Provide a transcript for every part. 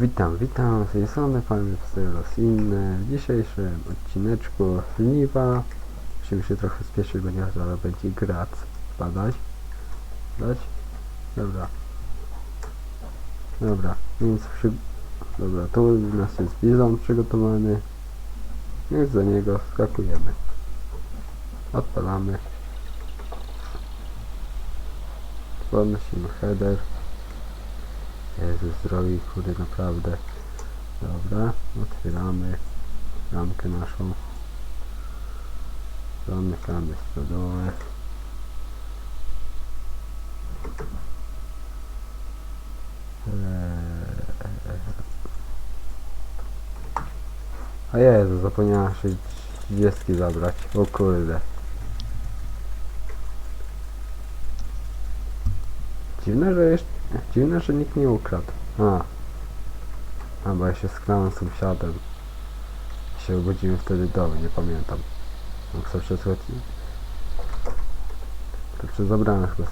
Witam, witam, z tej strony Pan Steros Inny. W dzisiejszym odcineczku żniwa. Musimy się trochę spieszyć, bo nie zaraz będzie grac padać. Dać? Dobra. Dobra, więc przy... Dobra, tu nas jest bizon przygotowany. Więc do niego skakujemy. Odpalamy. Podnosimy header. Jezus drogi, kurde, naprawdę. Dobra, otwieramy ramkę naszą. Zamykamy stodołę. Eee. A Jezu, zapomniałem się 30 zabrać. O kurde. Dziwne, że jeszcze... Dziwne, że nikt nie ukradł. A. A, bo ja się sklałem z sąsiadem. Się obudziłem wtedy domu, nie pamiętam. No chcę przesłać... To czy zabrałem chyba.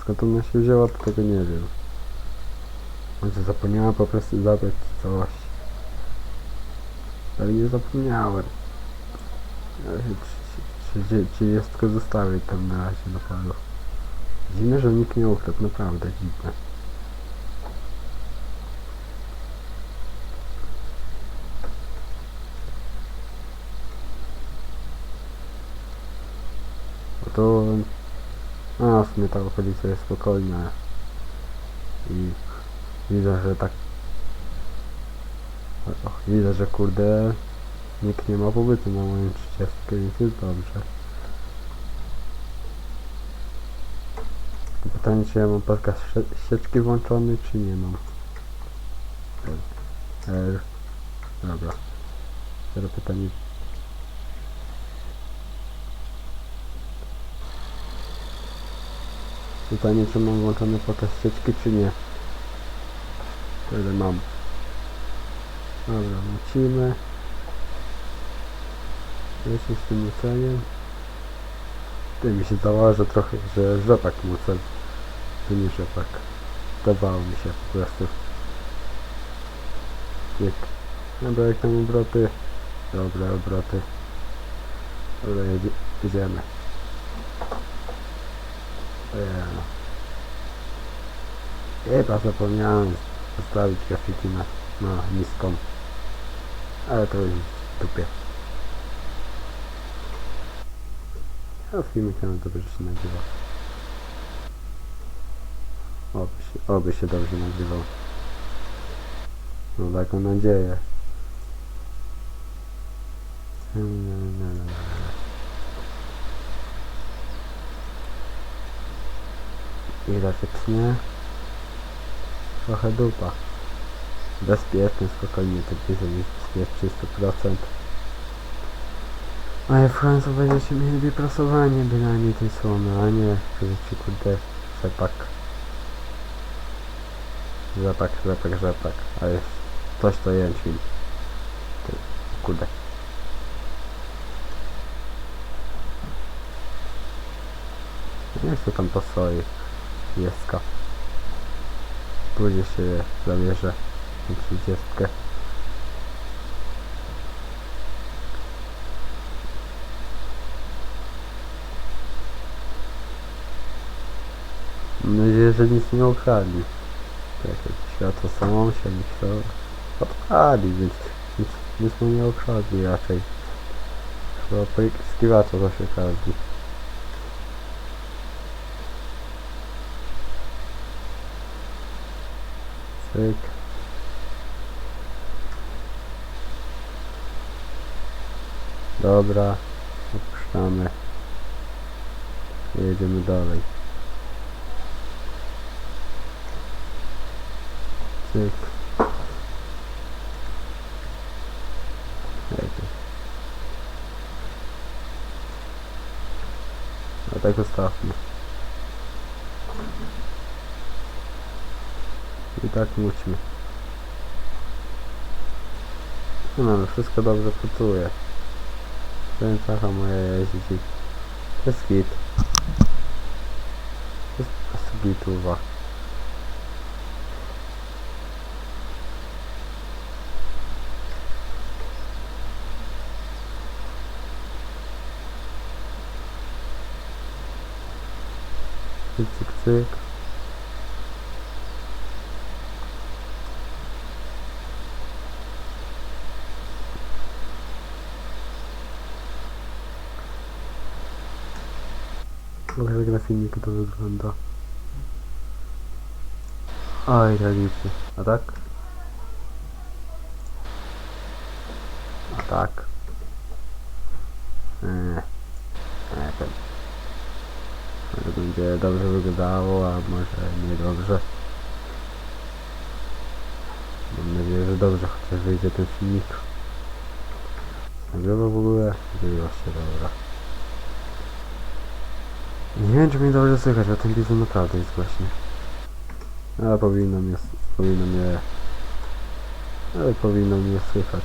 Skąd ona się wzięła, to tego nie wiem. Może zapomniałem po prostu zabrać coś. Ale nie zapomniałem. Ale Czy, czy, czy jest tylko zostawię tam na razie na palu. Dziwne, że nikt nie ukradł, naprawdę dziwne. No to... A, w sumie ta okolica jest spokojna. I widzę, że tak... Och, widzę, że kurde... Nikt nie ma pobytu na moim 30, więc jest dobrze. Pytanie, czy ja mam podcast ścieżki włączony, czy nie mam. R. Dobra. Teraz pytanie. Pytanie, czy mam włączony podcast ścieżki, czy nie. Tyle mam. Dobra, lecimy. Lecimy z tym muceniem. Ty mi się zdawało, że trochę, że rzepak mucel. To nie rzepak. Zdawało mi się po prostu. Jak... Dobra, jak tam obroty? Dobra, obroty. Dobra, jedzie, jedziemy. Yeah. Chyba zapomniałem zostawić grafiki na, na niską. Ale to już w dupie. A filmik tam dobrze się nagrywa. Oby się, oby się dobrze nagrywał. No taką nadzieję. Ile wytnie? Trochę dupa. Bezpieczny, spokojnie, gdzieś jest 300%. Ale w końcu będziecie mieli wyprasowanie bynajmniej tej słomy, a nie że kurde rzepak. Rzepak, rzepak, rzepak. A jest coś to jęczmień. Ty, Kurde. Nie chcę tam po swojej jeska. Później się zabierze na trzydziestkę. Mam nadzieję, że nic nie ukradli. Jak światło samą się nic to odpali, więc nic, nic mu nie ukradli raczej. Chyba poiskiwacza to się kradli. Cyk. Dobra, opuszczamy. Jedziemy dalej. Cyk. A tak zostawmy. I tak mućmy. No, no wszystko dobrze pracuje. Kręcacha moja jeździ. To jest git. To jest gituwa. Cyk, cyk, cyk. Trochę jak na filmiku to wygląda. Oj, tragicznie. A tak? A tak? Eee. Nie wiem. Może będzie dobrze wyglądało, a może niedobrze. Mam nadzieję, że dobrze chociaż wyjdzie ten filmik. Nagrywa w ogóle? Było się dobra. Nie wiem, czy mnie dobrze słychać, bo ten bizon naprawdę jest właśnie. Ale powinno mnie, powinno mnie... Ale powinno mnie słychać.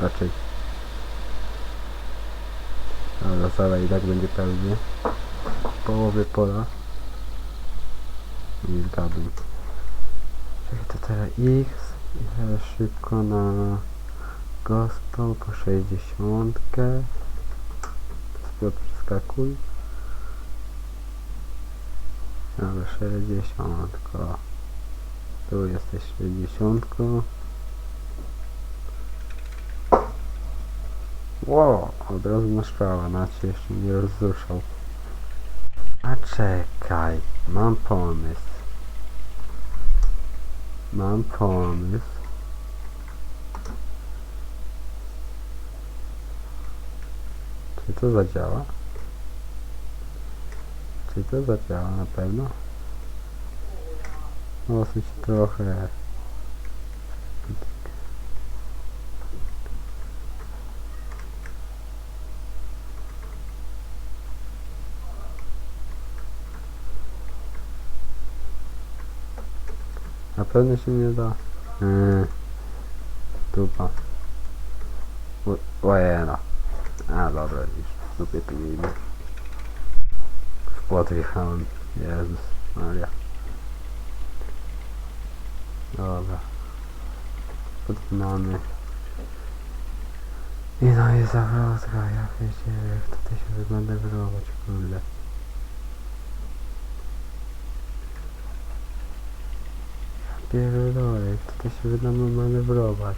Raczej. Ale sala i tak będzie pełnie. W połowie pola. Nie zgadłem. Czekaj, to teraz X. Szybko na gospel po 60. Spio przeskakuj. Dobra, 60. Tu jesteś 60. Ło, od razu na strzała, Macie jeszcze nie rozruszał. A czekaj, mam pomysł. Mam pomysł. Czy to zadziała? Czy to zadziała na pewno? No, w sensie trochę... Na pewno się nie da. Yy. Dupa. U- Ojena. A dobra, już dupie pijemy. W płot wjechałem. Jezus Maria. Dobra. Podpinamy. I no jest zawrotka, ja wiecie, jak tutaj się wygląda wyrobić, kurde. Pierdolę, tutaj się wygląda manewrować.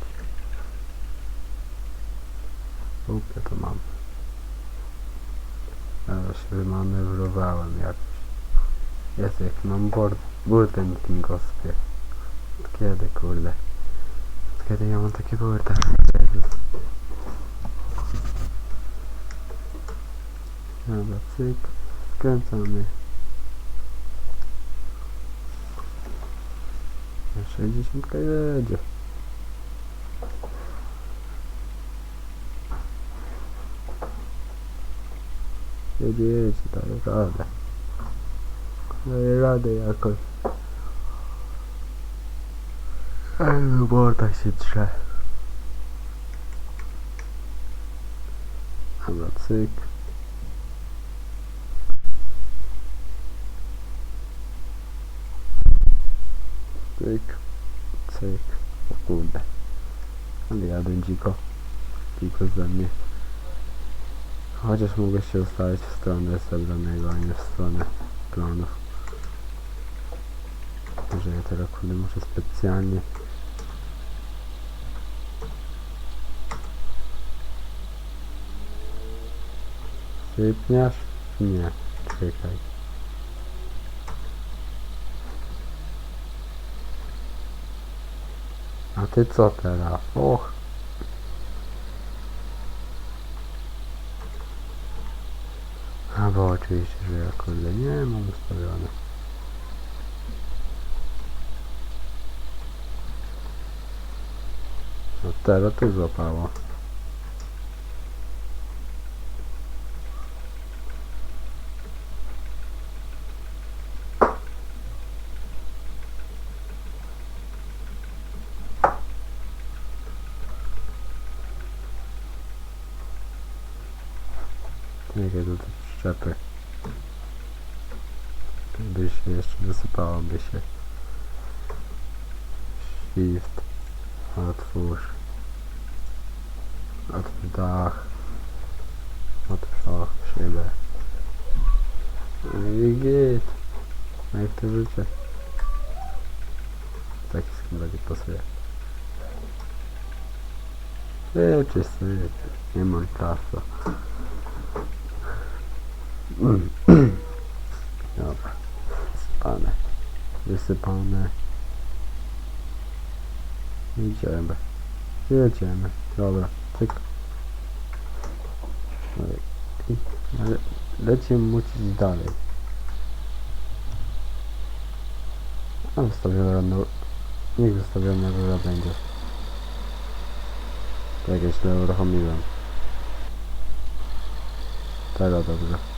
Głupio to mam. Ale się wymanewrowałem jakoś. Jest jak mam bord, burtę na tym gospie. Od kiedy kurde? Od kiedy ja mam takie burtę? Jezus. Dobra, cyk. Skręcamy. 60 jedzie. Jedzie, jedzie, daje radę. Daje radę jakoś. Ale borda się drze. Dobra, cyk. Cyk. Cyk. O kurde. Ale jadę dziko. Dziko ze mnie. Chociaż mogę się ustawić w stronę zebranego, a nie w stronę planów. Że ja teraz kurde muszę specjalnie Sypniasz? Nie, czekaj. A ty co teraz? Och. A bo oczywiście, że ja kurde nie mam ustawione. No teraz to złapało. Jakie to te szczepy. By się jeszcze wysypałoby się. Shift. Otwórz. Otwórz dach. Otwórz szybę. No i git. No jak to życie. Taki skin bardziej pasuje. Syczy. Nie mam czasu. Dobra. Sypane. Wysypane. Idziemy. Jedziemy. Dobra. Cyk. Ale lecimy mucić dalej. A wystawiona no, Niech wystawiona rura będzie. Tak, ja źle uruchomiłem. Teraz dobrze.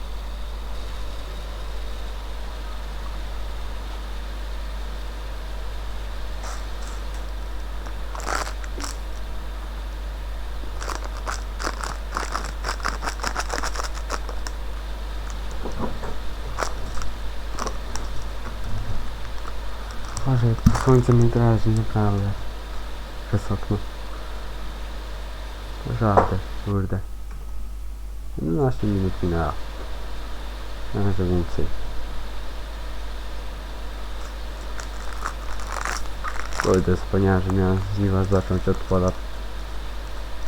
Boże, jak to słońce mnie drażni, naprawdę. Okno. Żadę, kurde. 11 minut minęła. Może więcej. Kurde, wspomniałem, że miałem z niwa zacząć od pola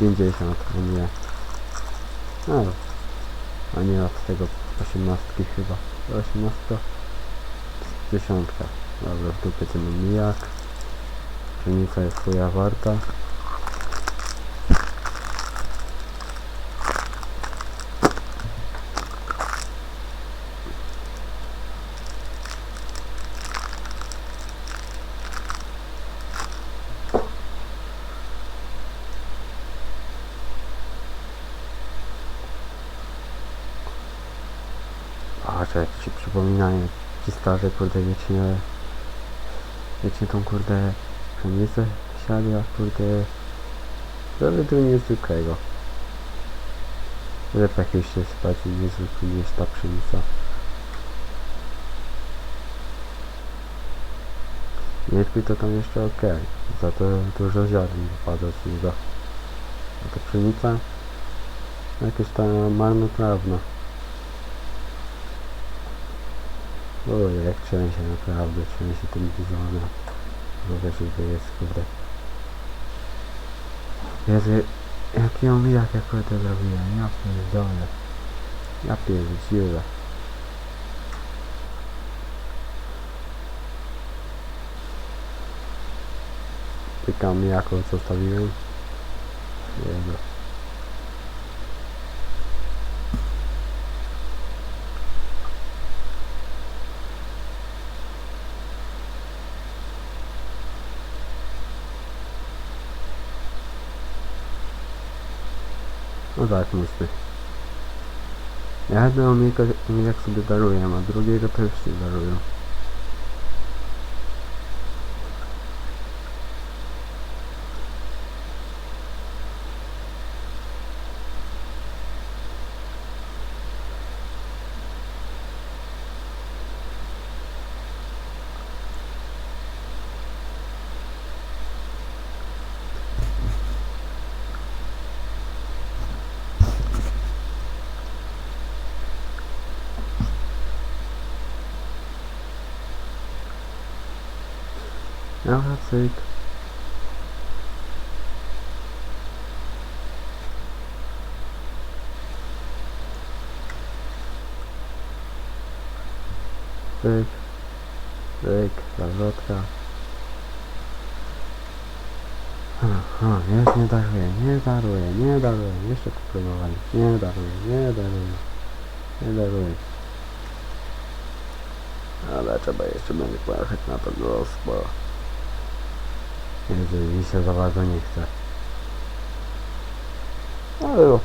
50, a nie. No, a nie od tego 18 chyba. 18. Dziesiątka. Dobra, w dupie ten mijak. Pszenica jest chuja warta. Że jak ci przypominają ci starzy, kurde, wiecie, wiecie tą, kurde, pszenicę siali, a kurde, żeby tu niezwykłego. Lepiej już się spać niezwykły niż ta pszenica. Niedźwiedź to tam jeszcze okej, za to dużo ziaren wypada z niego. A ta pszenica, jakieś tam marnotrawna. Oj, jak trzęsie naprawdę, trzęsie tym bizonem. Wiesz, że jest kurde. Jezu, jak ją jak ja kurde zrobiłem, ja pierdolę. Ja pierdzielę. Pykam jaką zostawiłem. Jezu. Tak, musty. Ja mijaka, mijak sobie daruję, a drugiego też nie daruję. Dobra, cyk. Cyk. Cyk, zawrotka. Aha, jest, nie daruję, nie daruję, nie daruję, jeszcze popróbowali, nie daruję, nie daruję, nie daruję. Ale trzeba jeszcze będzie pojechać na to gospo. Jezu, mi się za bardzo nie chce. Ale no.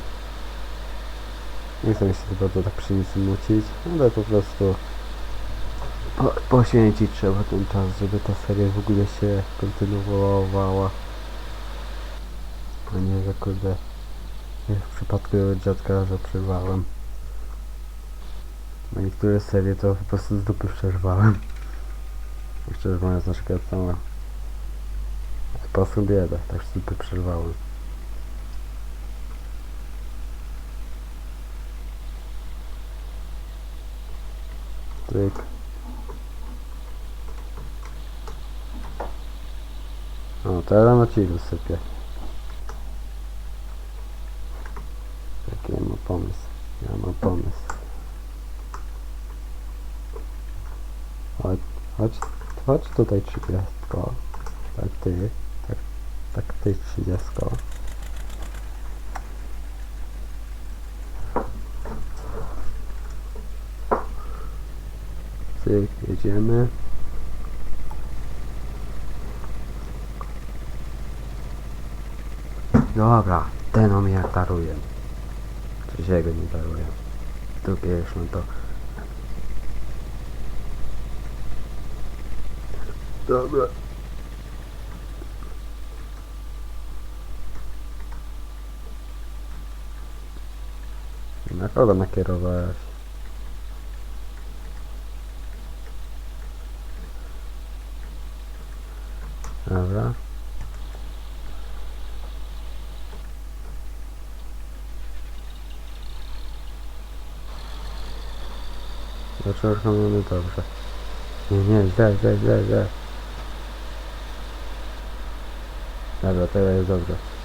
Nie chcę się bardzo tak przy nic mucić, ale po prostu po, poświęcić trzeba ten czas, żeby ta seria w ogóle się kontynuowała. A nie, że kurde, jak w przypadku dziadka, że przerwałem. Na niektóre serie to po prostu z dupy przerwałem. Szczerze mówiąc, na przykład sama prostu biedę, tak dupy przerwałem. Tryk. O, teraz na ci wysypię. Jaki ja mam pomysł? Ja mam pomysł. Chodź, chodź, chodź tutaj trzydziestko. Tak ty, tak, tak ty trzydziestko. Cyk, jedziemy. Dobra, ten on jak daruje. Coś jego nie daruje. Tu pierwszą to. Dobra. Na kogo nakierowałeś? Dobra. Dlaczego mamy dobrze? Nie, nie, źle, źle, źle, źle. Dobra, teraz jest dobrze.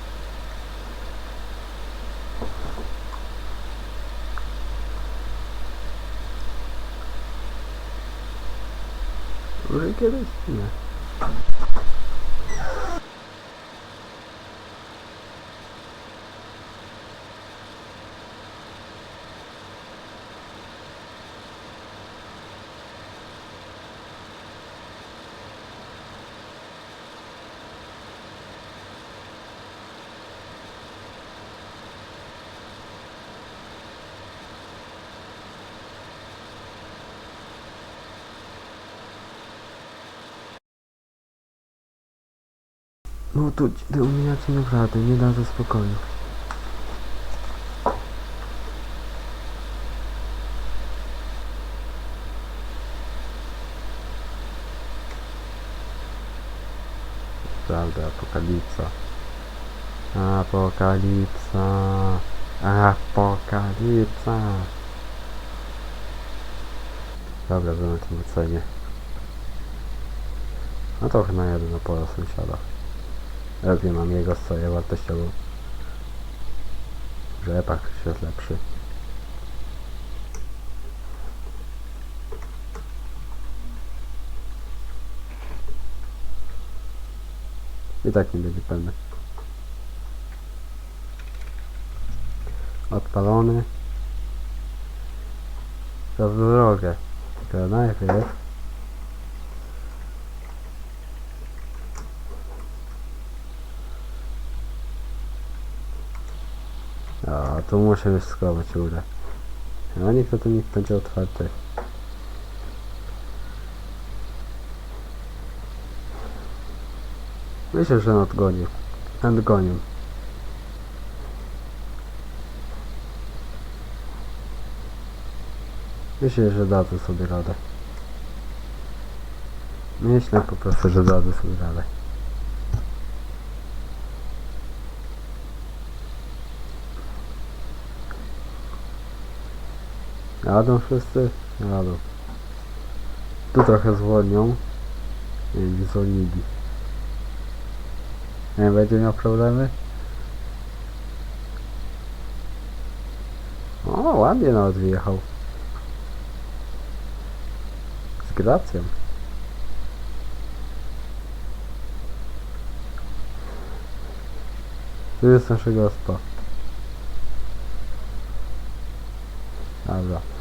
Może kiedyś? Nie. No tu denominacja naprawdę nie da ze spokoju. Prawda, apokalipsa. Apokalipsa. Apokalipsa. Dobra, że na tym ocenie. No to chyba jadę na pole sąsiada. Raz nie mam jego stoję wartościowo. Rzepak się lepszy. I tak nie będzie pełny. Odpalony. W drogę. Najpierw A, tu muszę już skować górę. A niech to tu niech będzie otwarty. Myślę, że nadgonił. Nadgonił. Myślę, że dadzą sobie radę. Myślę po prostu, że dadzą sobie radę. Jadą wszyscy? Jadą. Tu trochę zwolnią. Nie, zwolnili. Nie będzie miał problemy? O, ładnie nawet wyjechał. Z gracją. Tu jest naszego spa. Dobra.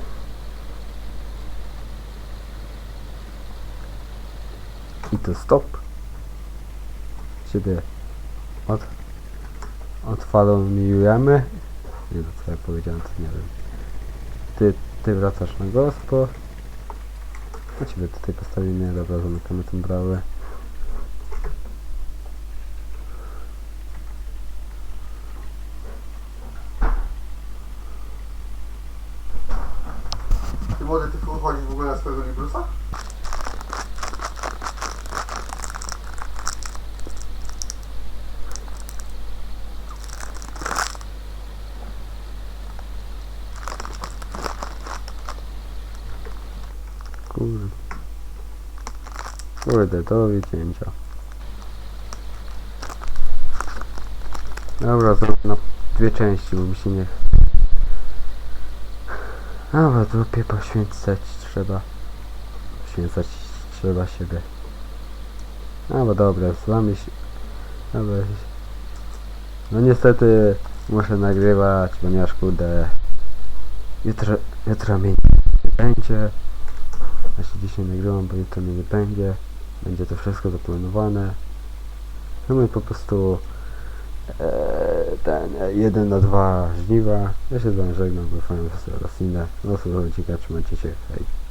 To stop. Ciebie od, odfaloniujemy. Nie to co ja powiedziałem, to nie wiem. Ty, ty wracasz na gospo. A ciebie tutaj postawimy, dobra, zamykamy tę brawę. Ty młody, ty chodzisz w ogóle na swojego Librusa? Kurde, do wycięcia. Dobra, zrobię na dwie części, bo mi się nie... Dobra, dupie poświęcać trzeba. Poświęcać trzeba siebie. Dobra, dobra, z wami się... Dobra. No niestety muszę nagrywać, ponieważ kurde... Jutro, jutro mnie nie będzie. Się dzisiaj nagrywam, bo jutro mnie nie będzie. Będzie to wszystko zaplanowane. No my po prostu e, ten e, jeden na dwa żniwa. Ja się z wami żegnam, bo fajnie was roślinę. No słuchajcie, trzymajcie się, hej.